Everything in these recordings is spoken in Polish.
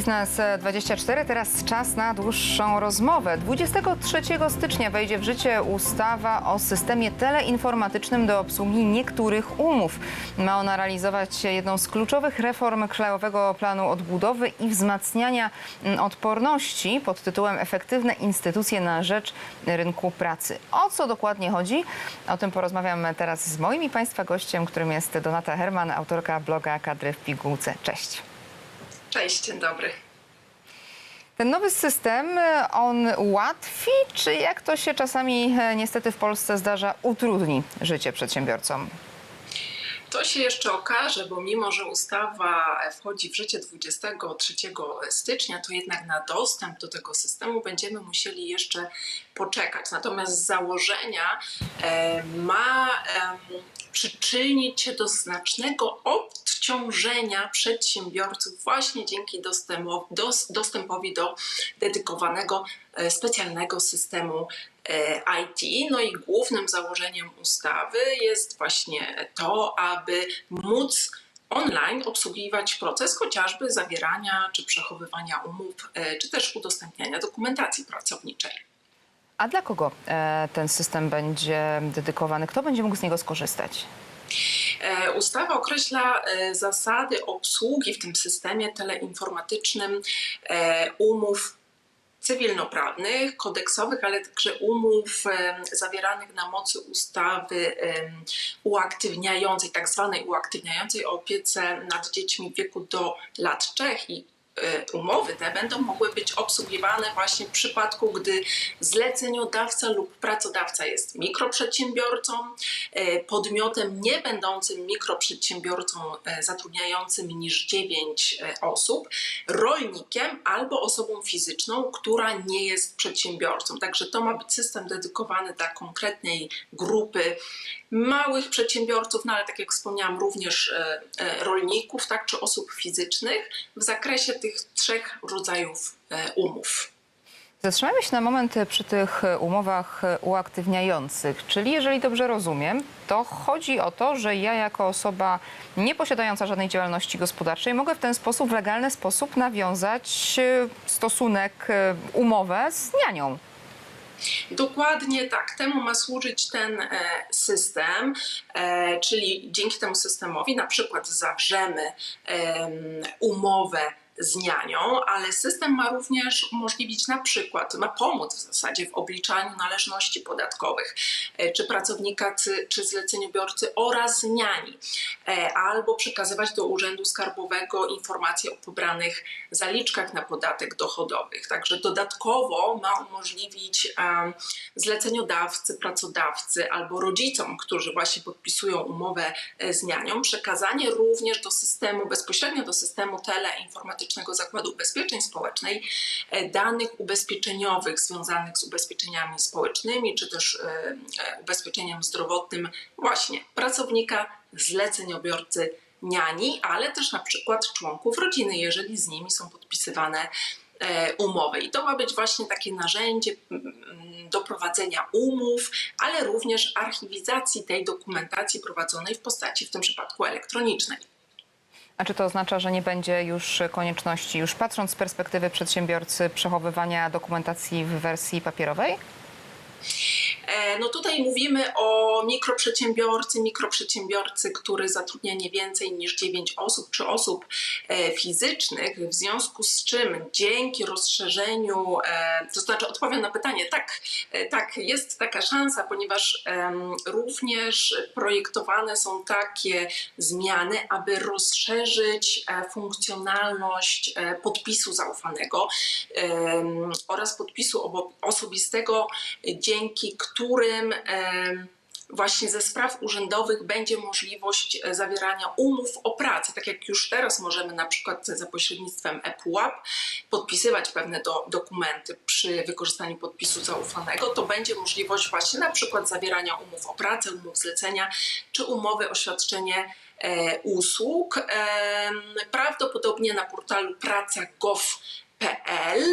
Biznes24. Teraz czas na dłuższą rozmowę. 23 stycznia wejdzie w życie ustawa o systemie teleinformatycznym do obsługi niektórych umów. Ma ona realizować jedną z kluczowych reform Krajowego Planu Odbudowy i wzmacniania mm, odporności pod tytułem Efektywne instytucje na rzecz rynku pracy. O co dokładnie chodzi? O tym porozmawiam teraz z moim i Państwa gościem, którym jest Donata Herman, autorka bloga Kadry w Pigułce. Cześć. Cześć, dzień dobry. Ten nowy system, e, on ułatwi, czy jak to się czasami e, niestety w Polsce zdarza, utrudni życie przedsiębiorcom? To się jeszcze okaże, bo mimo, że ustawa wchodzi w życie 23 stycznia, to jednak na dostęp do tego systemu będziemy musieli jeszcze poczekać. Natomiast z założenia e, ma przyczynić się do znacznego odciążenia przedsiębiorców właśnie dzięki dostępowi do dedykowanego e, specjalnego systemu e, IT. No i głównym założeniem ustawy jest właśnie to, aby móc online obsługiwać proces chociażby zawierania czy przechowywania umów, e, czy też udostępniania dokumentacji pracowniczej. A dla kogo ten system będzie dedykowany? Kto będzie mógł z niego skorzystać? E, Ustawa określa e, zasady obsługi w tym systemie teleinformatycznym e, umów cywilnoprawnych, kodeksowych, ale także umów zawieranych na mocy ustawy uaktywniającej, tak zwanej uaktywniającej opiece nad dziećmi w wieku do lat 3 i umowy te będą mogły być obsługiwane właśnie w przypadku, gdy zleceniodawca lub pracodawca jest mikroprzedsiębiorcą, e, podmiotem nie będącym mikroprzedsiębiorcą e, zatrudniającym niż 9 e, osób, rolnikiem albo osobą fizyczną, która nie jest przedsiębiorcą. Także to ma być system dedykowany dla konkretnej grupy małych przedsiębiorców, no ale tak jak wspomniałam, również e, e, rolników, tak, czy osób fizycznych w zakresie tych trzech rodzajów e, umów. Zatrzymajmy się na moment przy tych umowach uaktywniających, czyli jeżeli dobrze rozumiem, to chodzi o to, że ja jako osoba nie posiadająca żadnej działalności gospodarczej mogę w ten sposób, w legalny sposób nawiązać stosunek, umowę z nianią. Dokładnie tak. Temu ma służyć ten e, system, e, czyli dzięki temu systemowi na przykład zawrzemy em, umowę z nianią, ale system ma również umożliwić na przykład, ma pomóc w zasadzie w obliczaniu należności podatkowych, e, czy pracownika, czy, zleceniobiorcy oraz niani, e, albo przekazywać do Urzędu Skarbowego informacje o pobranych zaliczkach na podatek dochodowych. Także dodatkowo ma umożliwić zleceniodawcy, pracodawcy albo rodzicom, którzy właśnie podpisują umowę e, z nianią, przekazanie również do systemu, bezpośrednio do systemu teleinformatycznego Zakładu Ubezpieczeń Społecznej e, danych ubezpieczeniowych związanych z ubezpieczeniami społecznymi, czy też e, e, ubezpieczeniem zdrowotnym właśnie pracownika, zleceniobiorcy, niani, ale też na przykład członków rodziny, jeżeli z nimi są podpisywane umowy. I to ma być właśnie takie narzędzie do prowadzenia umów, ale również archiwizacji tej dokumentacji prowadzonej w postaci w tym przypadku elektronicznej. A czy to oznacza, że nie będzie już konieczności, już patrząc z perspektywy przedsiębiorcy, przechowywania dokumentacji w wersji papierowej? E, No tutaj mówimy o mikroprzedsiębiorcy, mikroprzedsiębiorcy, który zatrudnia nie więcej niż 9 osób czy osób e, fizycznych, w związku z czym dzięki rozszerzeniu, e, to znaczy odpowiem na pytanie, tak, tak, jest taka szansa, ponieważ również projektowane są takie zmiany, aby rozszerzyć funkcjonalność podpisu zaufanego oraz podpisu osobistego, dzięki którym właśnie ze spraw urzędowych będzie możliwość e, zawierania umów o pracę. Tak jak już teraz możemy na przykład za pośrednictwem ePUAP podpisywać pewne do, dokumenty przy wykorzystaniu podpisu zaufanego, to będzie możliwość właśnie na przykład zawierania umów o pracę, umów zlecenia czy umowy o świadczenie e, usług. Em, prawdopodobnie na portalu praca.gov.pl,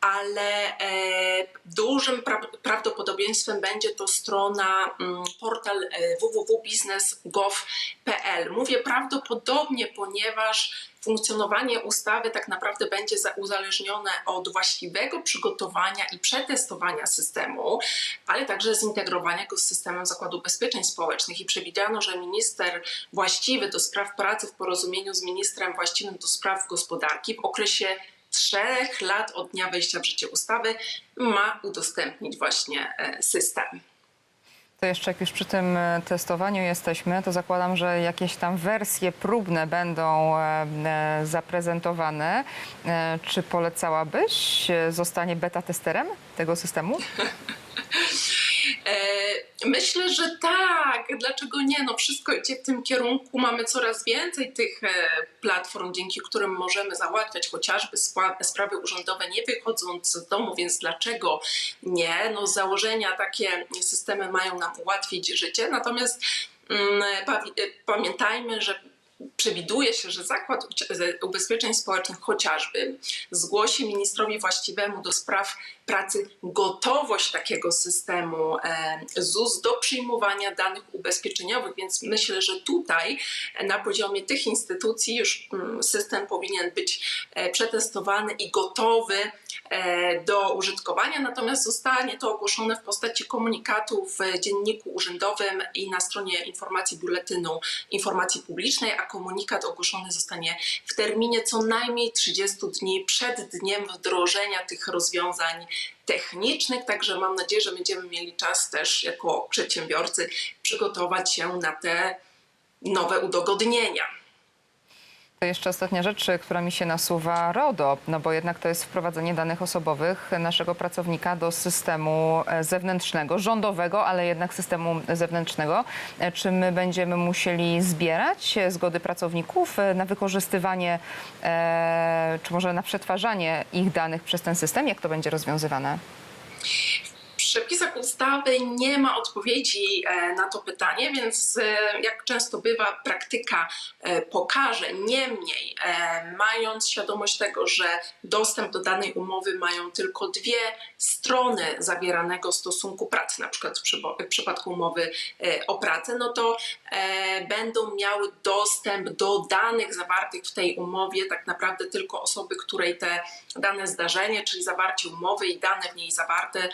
ale e, dużym pra prawdopodobieństwem będzie to strona mm, portal e, www.biznes.gov.pl. Mówię prawdopodobnie, ponieważ funkcjonowanie ustawy tak naprawdę będzie za- uzależnione od właściwego przygotowania i przetestowania systemu, ale także zintegrowania go z systemem Zakładu Ubezpieczeń Społecznych i przewidziano, że minister właściwy do spraw pracy w porozumieniu z ministrem właściwym do spraw gospodarki w okresie trzech lat od dnia wejścia w życie ustawy ma udostępnić właśnie e, system. To jeszcze jak już przy tym e, testowaniu jesteśmy, to zakładam, że jakieś tam wersje próbne będą e, zaprezentowane. Czy polecałabyś zostanie beta testerem tego systemu? E, Myślę, że tak. Dlaczego nie? No wszystko idzie w tym kierunku. Mamy coraz więcej tych e, platform, dzięki którym możemy załatwiać chociażby sprawy urzędowe, nie wychodząc z domu, więc dlaczego nie? No z założenia takie systemy mają nam ułatwić życie, natomiast mm, e, pamiętajmy, że przewiduje się, że Zakład Ucie- Ubezpieczeń Społecznych chociażby zgłosi ministrowi właściwemu do spraw pracy gotowość takiego systemu e, ZUS do przyjmowania danych ubezpieczeniowych, więc myślę, że tutaj e, na poziomie tych instytucji już mm, system powinien być e, przetestowany i gotowy e, do użytkowania, natomiast zostanie to ogłoszone w postaci komunikatu w dzienniku urzędowym i na stronie informacji biuletynu informacji publicznej, a komunikat ogłoszony zostanie w terminie co najmniej 30 dni przed dniem wdrożenia tych rozwiązań technicznych, także mam nadzieję, że będziemy mieli czas też jako przedsiębiorcy przygotować się na te nowe udogodnienia. To jeszcze ostatnia rzecz, która mi się nasuwa, RODO, no bo jednak to jest wprowadzenie danych osobowych naszego pracownika do systemu e, zewnętrznego, rządowego, ale jednak systemu zewnętrznego. E, Czy my będziemy musieli zbierać e, zgody pracowników na wykorzystywanie, czy może na przetwarzanie ich danych przez ten system? Jak to będzie rozwiązywane? Przepisach ustawy nie ma odpowiedzi e, na to pytanie, więc e, jak często bywa, praktyka e, pokaże. Niemniej, mając świadomość tego, że dostęp do danej umowy mają tylko dwie strony zawieranego stosunku pracy, na przykład w przypadku umowy o pracę, no to będą miały dostęp do danych zawartych w tej umowie tak naprawdę tylko osoby, której te dane zdarzenie, czyli zawarcie umowy i dane w niej zawarte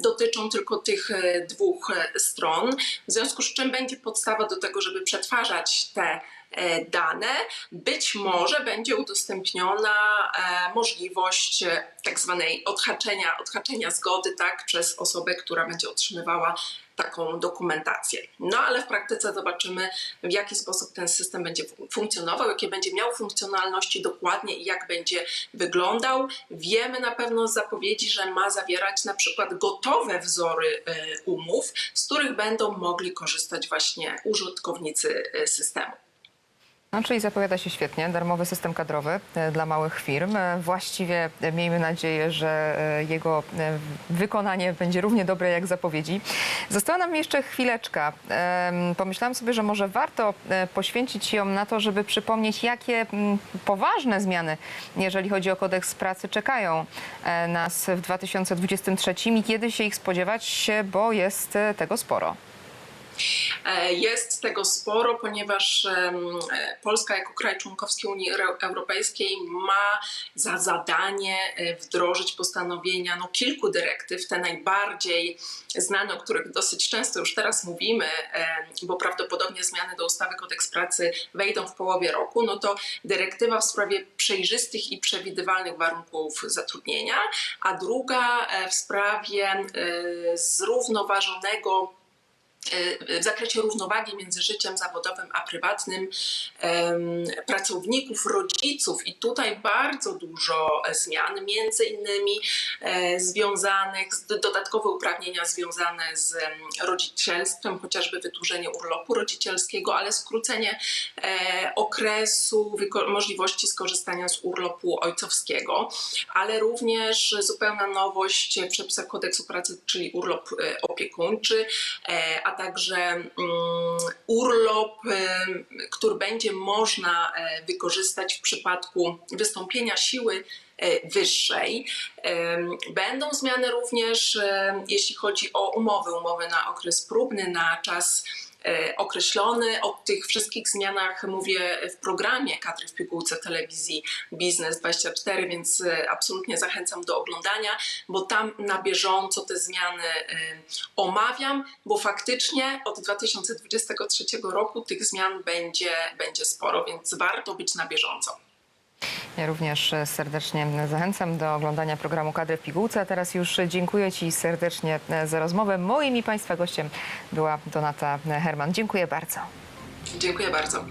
dotyczą tylko tych e, dwóch e, stron, w związku z czym będzie podstawa do tego, żeby przetwarzać te e, dane. Być może będzie udostępniona możliwość tak zwanej odhaczenia, odhaczenia zgody tak, przez osobę, która będzie otrzymywała taką dokumentację. No ale w praktyce zobaczymy, w jaki sposób ten system będzie fun- funkcjonował, jakie będzie miał funkcjonalności dokładnie i jak będzie wyglądał. Wiemy na pewno z zapowiedzi, że ma zawierać na przykład gotowe wzory e, umów, z których będą mogli korzystać właśnie użytkownicy e, systemu. No, czyli zapowiada się świetnie, darmowy system kadrowy e, dla małych firm. E, Właściwie e, miejmy nadzieję, że jego wykonanie będzie równie dobre jak zapowiedzi. Została nam jeszcze chwileczka. Pomyślałam sobie, że może warto poświęcić ją na to, żeby przypomnieć, jakie poważne zmiany, jeżeli chodzi o kodeks pracy, czekają nas w 2023 i kiedy się ich spodziewać, bo jest tego sporo. E, Jest tego sporo, ponieważ e, Polska jako kraj członkowski Unii Euro- Europejskiej ma za zadanie e, wdrożyć postanowienia no, kilku dyrektyw, te najbardziej znane, o których dosyć często już teraz mówimy, bo prawdopodobnie zmiany do ustawy kodeks pracy wejdą w połowie roku, no to dyrektywa w sprawie przejrzystych i przewidywalnych warunków zatrudnienia, a druga w sprawie zrównoważonego w zakresie równowagi między życiem zawodowym a prywatnym pracowników, rodziców. I tutaj bardzo dużo zmian, między innymi e, związanych z dodatkowe uprawnienia związane z em, rodzicielstwem, chociażby wydłużenie urlopu rodzicielskiego, ale skrócenie e, okresu możliwości skorzystania z urlopu ojcowskiego, ale również zupełna nowość przepisach kodeksu pracy, czyli urlop e, opiekuńczy, e, a także mm, urlop, em, który będzie można e, wykorzystać w przypadku wystąpienia siły e, wyższej. Będą zmiany również, em, jeśli chodzi o umowy, umowy na okres próbny, na czas e, określony. O tych wszystkich zmianach mówię w programie Kadry w pigułce telewizji Biznes 24, więc e, absolutnie zachęcam do oglądania, bo tam na bieżąco te zmiany e, omawiam, bo faktycznie od 2023 roku tych zmian będzie, będzie sporo, więc warto być na bieżąco. Ja również serdecznie zachęcam do oglądania programu Kadry w pigułce. A teraz już dziękuję Ci serdecznie za rozmowę. Moim i Państwa gościem była Donata Herman. Dziękuję bardzo. Dziękuję bardzo.